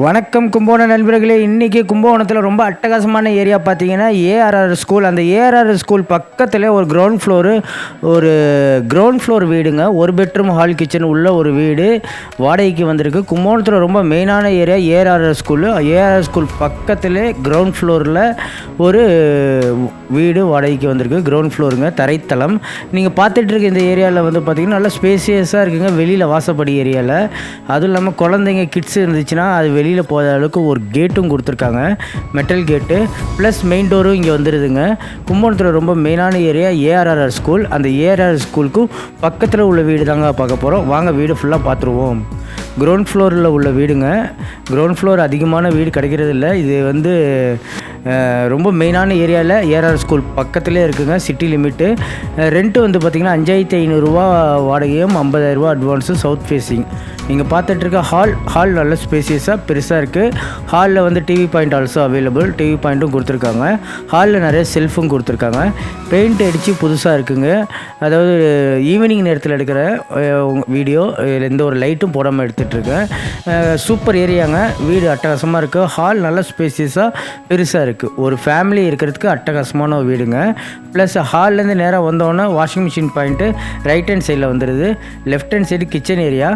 வணக்கம் கும்போண நண்பர்களே. இன்றைக்கி கும்பகோணத்தில் ரொம்ப அட்டகாசமான ஏரியா பார்த்தீங்கன்னா ஏஆர்ஆர் ஸ்கூல். அந்த ஏஆர்ஆர் ஸ்கூல் பக்கத்தில் ஒரு கிரவுண்ட் ஃப்ளோரு ஒரு கிரவுண்ட் ஃப்ளோர் வீடுங்க. ஒரு பெட்ரூம் ஹால் கிச்சன் உள்ள ஒரு வீடு வாடகைக்கு வந்திருக்கு. கும்பகோணத்தில் ரொம்ப மெயினான area ARR school. ARR school பக்கத்தில் கிரவுண்ட் ஃப்ளோரில் ஒரு வீடு வாடகைக்கு வந்திருக்கு. கிரவுண்ட் ஃப்ளோருங்க தரைத்தளம். நீங்கள் பார்த்துட்டு இருக்க இந்த ஏரியாவில் வந்து பார்த்திங்கன்னா நல்லா ஸ்பேசியஸாக இருக்குங்க. வெளியில் வாசப்படி ஏரியாவில் அதுவும் இல்லாமல் குழந்தைங்க கிட்ஸ் இருந்துச்சுன்னா அது வெளியில் போகிற அளவுக்கு ஒரு கேட்டும் கொடுத்துருக்காங்க. மெட்டல் கேட்டு ப்ளஸ் மெயின் டோரும் இங்கே வந்துடுதுங்க கும்பகோணத்தில் ரொம்ப மெயினான ஏரியா ஏஆர்ஆர்ஆர் ஸ்கூல் அந்த ஏஆர்ஆர் ஸ்கூலுக்கும் பக்கத்தில் உள்ள வீடு தாங்க பார்க்க போகிறோம் வாங்க வீடு ஃபுல்லாக பார்த்துருவோம். கிரவுண்ட் ஃப்ளோரில் உள்ள வீடுங்க. கிரவுண்ட் ஃப்ளோர் அதிகமான வீடு கிடைக்கிறது இல்லை இது வந்து ரொம்ப மெயினான ஏரியாவில் ஏஆர்ஆர் ஸ்கூல் பக்கத்துலேயே இருக்குங்க சிட்டி லிமிட்டு ரெண்ட்டு வந்து பார்த்திங்கன்னா அஞ்சாயிரத்தி ஐநூறுரூவா வாடகையும் ஐம்பதாயிரரூவா அட்வான்ஸும் சவுத் ஃபேஸிங் நீங்கள் பார்த்துட்ருக்க ஹால் ஹால் நல்ல ஸ்பேசியஸாக பெருசாக இருக்குது ஹாலில் வந்து TV point also available TV பாயிண்ட்டும் கொடுத்துருக்காங்க. ஹாலில் நிறைய செல்ஃபும் கொடுத்துருக்காங்க. பெயிண்ட் அடித்து புதுசாக இருக்குங்க. அதாவது ஈவினிங் நேரத்தில் எடுக்கிற வீடியோ எந்த ஒரு லைட்டும் போடாமல் எடுத்து பார்த்துட்ருக்கேன். சூப்பர் ஏரியாங்க. வீடு அட்டகாசமாக இருக்குது ஹால் நல்ல ஸ்பேசியஸாக பெருசாக இருக்குது ஒரு ஃபேமிலி இருக்கிறதுக்கு அட்டகாசமான ஒரு வீடுங்க. ப்ளஸ் ஹால்லேருந்து நேராக வந்தோடனே washing machine point right hand சைடில் வந்துடுது left hand side kitchen area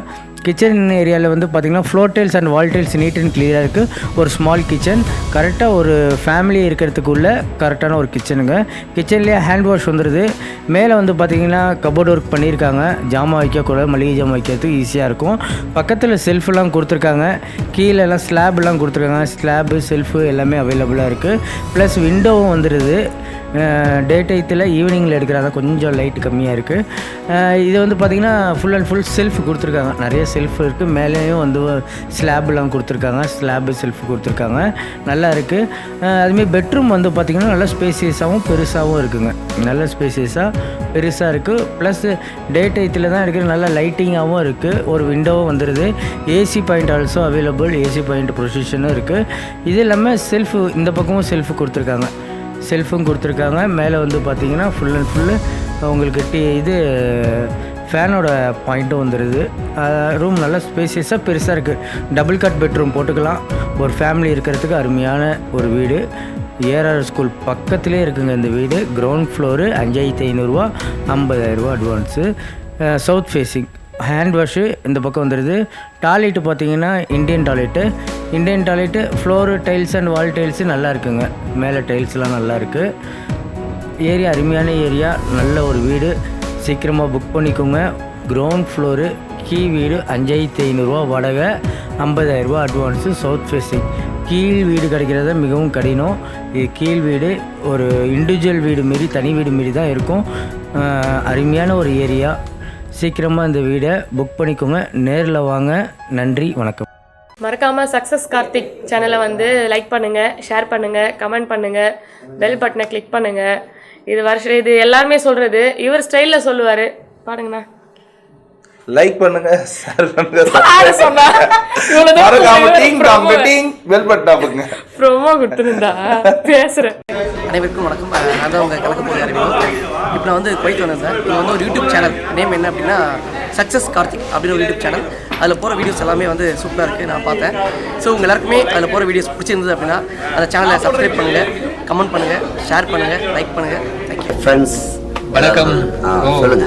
kitchen ஏரியாவில் வந்து பார்த்திங்கன்னா floor tiles and wall tiles neat and கிளியராக இருக்குது ஒரு ஸ்மால் கிச்சன் கரெக்டாக ஒரு ஃபேமிலி இருக்கிறதுக்குள்ள கரெக்டான ஒரு கிச்சனுங்க கிச்சன்லேயே ஹேண்ட் வாஷ் வந்துடுது மேலே வந்து பார்த்திங்கன்னா கபோர்ட் ஒர்க் பண்ணியிருக்காங்க. ஜாமான் வைக்கக்கூட மளிகை ஜாமான் வைக்கிறதுக்கு ஈஸியாக இருக்கும். பக்கத்தில் செல்ஃபெல்லாம் கொடுத்துருக்காங்க. கீழெல்லாம் ஸ்லாப்லாம் கொடுத்துருக்காங்க. ஸ்லாபு செல்ஃபு எல்லாமே அவைலபிளாக இருக்குது ப்ளஸ் விண்டோவும் வந்துடுது டே டைத்தில் ஈவினிங்கில் எடுக்கிறதா கொஞ்சம் லைட் கம்மியாக இருக்குது இது வந்து பார்த்திங்கன்னா ஃபுல் அண்ட் ஃபுல் செல்ஃப் கொடுத்துருக்காங்க. நிறைய செல்ஃப் இருக்குது மேலேயும் வந்து ஸ்லாப்லாம் கொடுத்துருக்காங்க. ஸ்லாப் செல்ஃப் கொடுத்துருக்காங்க. நல்லா இருக்குது அதுமாரி பெட்ரூம் வந்து பார்த்திங்கன்னா நல்லா ஸ்பேசியஸாகவும் பெருசாகவும் இருக்குங்க. நல்ல ஸ்பேசியஸாக பெருசாக இருக்குது ப்ளஸ் டே டைத்தில் தான் இருக்கிற நல்ல லைட்டிங்காகவும் இருக்குது ஒரு விண்டோவும் வந்துடுது AC point also available AC point ப்ரொசிஷனும் இருக்குது இது இல்லாமல் செல்ஃபு இந்த பக்கமும் செல்ஃபு கொடுத்துருக்காங்க. செல்ஃபும் கொடுத்துருக்காங்க. மேலே வந்து பார்த்தீங்கன்னா ஃபுல் அண்ட் ஃபுல்லு உங்களுக்கு டி இது ஃபேனோட பாயிண்ட்டும் வந்துடுது ரூம் நல்லா ஸ்பேசியஸாக பெருசாக இருக்குது டபுள் கட் பெட்ரூம் போட்டுக்கலாம். ஒரு ஃபேமிலி இருக்கிறதுக்கு அருமையான ஒரு வீடு. ஏஆர்ஆர் ஸ்கூல் பக்கத்திலே இருக்குங்க இந்த வீடு. கிரவுண்ட் ஃப்ளோரு அஞ்சாயிரத்தி ஐநூறுரூவா ஐம்பதாயிரரூவா advance south facing hand wash இந்த பக்கம் வந்துடுது டாய்லெட்டு பார்த்தீங்கன்னா Indian toilet Indian toilet floor tiles and wall tiles நல்லா இருக்குங்க. மேலே டைல்ஸ்லாம் நல்லா இருக்குது ஏரியா அருமையான ஏரியா நல்ல ஒரு வீடு. சீக்கிரமாக புக் பண்ணிக்கோங்க. கிரவுண்ட் ஃப்ளோரு கீ வீடு அஞ்சாயிரத்தி ஐநூறுரூவா வாடகை ஐம்பதாயிரரூபா அட்வான்ஸு சவுத் ஃபேஸிங் கீழ் வீடு கிடைக்கிறது மிகவும் கடினம். இது கீழ் வீடு ஒரு இண்டிவிஜுவல் வீடு மாரி தனி வீடு மாரி தான் இருக்கும். அருமையான ஒரு ஏரியா சீக்கிரமாக இந்த வீடை புக் பண்ணிக்கோங்க. நேரில் வாங்க. நன்றி வணக்கம். மறக்காம சக்ஸஸ் கார்த்திக் சேனலை வந்து லைக் பண்ணுங்க ஷேர் பண்ணுங்க கமெண்ட் பண்ணுங்க பெல் பட்டனை கிளிக் பண்ணுங்க. இது வருஷம் இது எல்லாருமே சொல்றது இவர் ஸ்டைல்ல சொல்லுவாரு. பாருங்கண்ணா லைக் பண்ணுங்க ஷேர் பண்ணுங்க மறக்காம. Ding dong ding bell button அமுக்குங்க promo கொடுத்துருந்தா. பேசுறேன். அனைவருக்கும் வணக்கம். நான் தான் உங்கள் கலக்க போகிற அறிமுகம். இப்போ நான் வந்து குவைத் வந்தேன் சார் இது வந்து ஒரு யூடியூப் சேனல் நேம் என்ன அப்படின்னா சக்ஸஸ் கார்த்திக் அப்படின்னு ஒரு யூடியூப் சேனல் அதில் போகிற வீடியோஸ் எல்லாமே வந்து சூப்பராக இருக்குது நான் பார்த்தேன். ஸோ உங்கள் எல்லாருக்குமே அதில் போகிற வீடியோஸ் பிடிச்சிருந்தது அப்படின்னா அந்த சேனலை சப்ஸ்கிரைப் பண்ணுங்கள் கமெண்ட் பண்ணுங்கள் ஷேர் பண்ணுங்கள் லைக் பண்ணுங்கள் தேங்க்யூ ஃப்ரெண்ட்ஸ் வணக்கம். ஆ, ஓ, சொல்லுங்க.